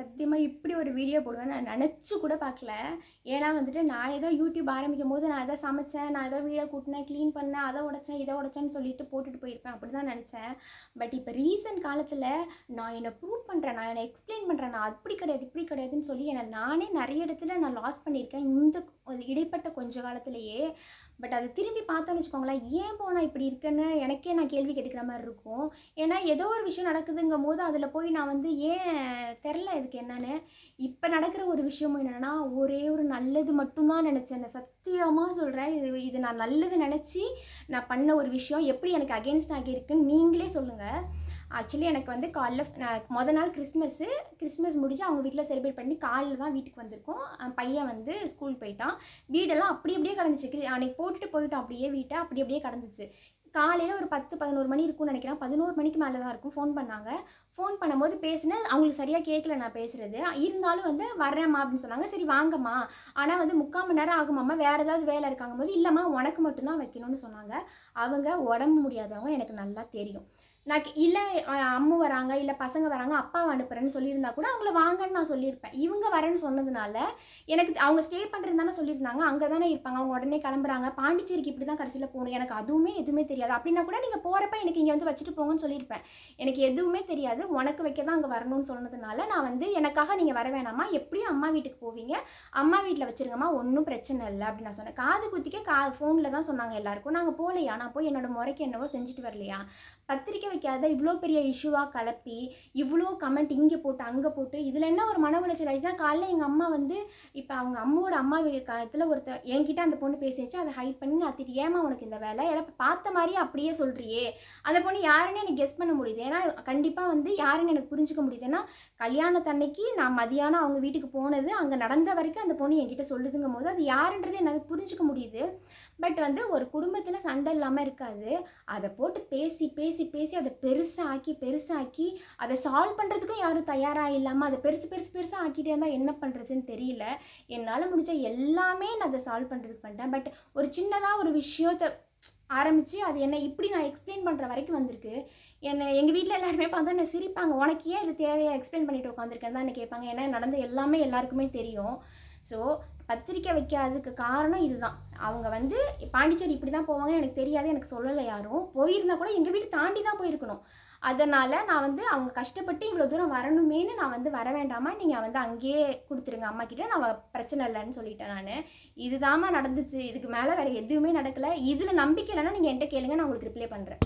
சத்தியமாக இப்படி ஒரு வீடியோ போடுவேன் நான் நினச்சி கூட பார்க்கல. ஏன்னா வந்துட்டு நான் ஏதோ யூடியூப் ஆரம்பிக்கும் போது நான் எதை சமைச்சேன் நான் ஏதோ வீடை கூட்டினேன் க்ளீன் பண்ணேன் அதை உடைச்சேன் இதை உடைச்சேன்னு சொல்லிட்டு போட்டுட்டு போயிருப்பேன். அப்படி தான் நினச்சேன். பட் இப்போ ரீசன்ட் காலத்தில் நான் என்னை ப்ரூவ் பண்ணுறேன் நான் என்னை எக்ஸ்பிளைன் பண்ணுறேன் நான் அப்படி கிடையாது இப்படி கிடையாதுன்னு சொல்லி என்னை நானே நிறைய இடத்துல நான் லாஸ் பண்ணியிருக்கேன். இந்த இடைப்பட்ட கொஞ்ச காலத்திலேயே. பட் அது திரும்பி பார்த்தோன்னு வச்சுக்கோங்களேன் ஏன் போனால் இப்படி இருக்குன்னு எனக்கே நான் கேள்வி கேட்டுக்கிற மாதிரி இருக்கும். ஏன்னா ஏதோ ஒரு விஷயம் நடக்குதுங்கும் போது அதில் போய் நான் வந்து ஏன் தெரில இதுக்கு என்னென்னு. இப்போ நடக்கிற ஒரு விஷயமும் என்னென்னா ஒரே ஒரு நல்லது மட்டும்தான் நினச்சேன். நான் சத்தியமாக சொல்கிறேன் இது இது நான் நல்லது நினச்சி நான் பண்ண ஒரு விஷயம் எப்படி எனக்கு அகேன்ஸ்ட் ஆகியிருக்குன்னு நீங்களே சொல்லுங்கள் ஆக்சுவலி எனக்கு வந்து காலைல நான் மொதல் நாள் கிறிஸ்மஸ்ஸு கிறிஸ்மஸ் முடிஞ்சு அவங்க வீட்டில் செலிப்ரேட் பண்ணி காலைல தான் வீட்டுக்கு வந்திருக்கோம். பையன் வந்து ஸ்கூல் போயிட்டான். வீடெல்லாம் அப்படி அப்படியே கிடந்துச்சு. அன்னைக்கு போட்டுட்டு போயிட்டோம். அப்படியே வீட்டை அப்படி அப்படியே கிடந்துச்சு. காலையில் ஒரு பத்து பதினோரு மணி இருக்கும்னு நினைக்கிறேன். பதினோரு மணிக்கு மேலே தான் இருக்கும். ஃபோன் பண்ணாங்க. ஃபோன் பண்ணும்போது பேசினேன். அவங்களுக்கு சரியாக கேட்கல நான் பேசுகிறது இருந்தாலும் வந்து வரேம்மா அப்படின்னு சொன்னாங்க. சரி வாங்கம்மா. ஆனால் வந்து முக்கால் மணி நேரம் ஆகுமாம்மா வேறு ஏதாவது வேலை இருக்காங்க போது இல்லைம்மா உனக்கு மட்டும்தான் வைக்கணும்னு சொன்னாங்க. அவங்க உடம்பு முடியாதவங்க எனக்கு நல்லா தெரியும். நான் இல்லை அம்மு வராங்க இல்லை பசங்க வராங்க அப்பாவை அனுப்புகிறேன்னு சொல்லியிருந்தா கூட அவங்கள வாங்கன்னு நான் சொல்லியிருப்பேன். இவங்க வரேன்னு சொன்னதுனால எனக்கு அவங்க ஸ்டே பண்ணுறது தானே சொல்லியிருந்தாங்க. அங்கே தானே இருப்பாங்க. அவங்க உடனே கிளம்புறாங்க. பாண்டிச்சேரிக்கு இப்படி தான் கடைசியில் போகணும். எனக்கு அதுவுமே எதுவுமே தெரியாது. அப்படின்னா கூட நீங்கள் போகிறப்ப எனக்கு இங்கே வந்து வச்சுட்டு போங்கன்னு சொல்லியிருப்பேன். எனக்கு எதுவுமே தெரியாது. உனக்கு வைக்க தான் அங்கே வரணும்னு சொன்னதுனால நான் வந்து எனக்காக நீங்கள் வர வேணாமா? எப்படியும் அம்மா வீட்டுக்கு போவீங்க? அம்மா வீட்டில் வச்சிருங்கம்மா. ஒன்றும் பிரச்சனை இல்லை அப்படின்னு நான் சொன்னேன். காது குத்திக்க கா ஃபோனில் தான் சொன்னாங்க எல்லாருக்கும். நாங்கள் போகலையா? நான் போய் என்னோட முறைக்கு என்னவோ செஞ்சுட்டு வரலையா? பத்திரிக்கை அதை இவ்வளோ பெரிய இஷ்யூவாக கலப்பி இவ்வளோ கமெண்ட் இங்கே போட்டு அங்கே போட்டு இதில் என்ன ஒரு மன உளைச்சல் ஆகிட்டுனா காலைல எங்கள் அம்மா வந்து இப்போ அவங்க அம்மாவோட அம்மா காலத்தில் ஒருத்த என்கிட்ட அந்த பொண்ணு பேசிச்சு அதை ஹைட் பண்ணி நான் திரு ஏமா உனக்கு இந்த வேலை? எல்லாம் பார்த்த மாதிரியே அப்படியே சொல்கிறியே அந்த பொண்ணு யாருன்னு எனக்கு கெஸ் பண்ண முடியுது. ஏன்னா கண்டிப்பாக வந்து யாருன்னு எனக்கு புரிஞ்சுக்க முடியுது. ஏன்னா கல்யாணத்தன்னைக்கு நான் மதியானம் அவங்க வீட்டுக்கு போனது அங்கே நடந்த வரைக்கும் அந்த பொண்ணு என்கிட்ட சொல்லுதுங்கும் போது அது யாருன்றது என்னால் புரிஞ்சுக்க முடியுது. பட் வந்து ஒரு குடும்பத்தில் சண்டை இல்லாமல் இருக்காது. அதை போட்டு பேசி பேசி பேசி அதை பெருசாக்கி பெருசாக்கி அதை சால்வ் பண்ணுறதுக்கும் யாரும் தயாராக இல்லாமல் அதை பெருசு பெருசு பெருசாக ஆக்கிட்டே இருந்தால் என்ன பண்ணுறதுன்னு தெரியல. என்னால் முடிஞ்ச எல்லாமே நான் அதை சால்வ் பண்ணுறதுக்கு பண்ணிட்டேன். பட் ஒரு சின்னதாக ஒரு விஷயத்தை ஆரம்பித்து அது என்ன இப்படி நான் எக்ஸ்பிளைன் பண்ணுற வரைக்கும் வந்திருக்கு. என்னை எங்கள் வீட்டில் எல்லாருமே பார்த்தா என்ன சிரிப்பாங்க. உனக்கு ஏன் இது தேவையா எக்ஸ்பிளைன் பண்ணிட்டு உட்காந்துருக்கேன் தான் என்ன கேட்பாங்க. ஏன்னா நடந்த எல்லாமே எல்லாருக்குமே தெரியும். ஸோ பத்திரிக்கை வைக்காததுக்கு காரணம் இதுதான். அவங்க வந்து பாண்டிச்சேரி இப்படி தான் போவாங்கன்னு எனக்கு தெரியாது எனக்கு சொல்லலை யாரும். போயிருந்தா கூட எங்கள் வீட்டு தாண்டி தான் போயிருக்கணும். அதனால் நான் வந்து அவங்க கஷ்டப்பட்டு இவ்வளோ தூரம் வரணுமேனு நான் வந்து வர வேண்டாமா? நீங்கள் வந்து அங்கேயே கொடுத்துருங்க. அம்மா கிட்ட நான் பிரச்சனை இல்லைன்னு சொல்லிட்டேன் நான். இதுதாம்மா நடந்துச்சு. இதுக்கு மேலே வேறு எதுவுமே நடக்கலை. இதில் நம்பிக்கை இல்லைன்னா நீங்கள் என்கிட்ட கேளுங்க நான் உங்களுக்கு ரிப்ளை பண்ணுறேன்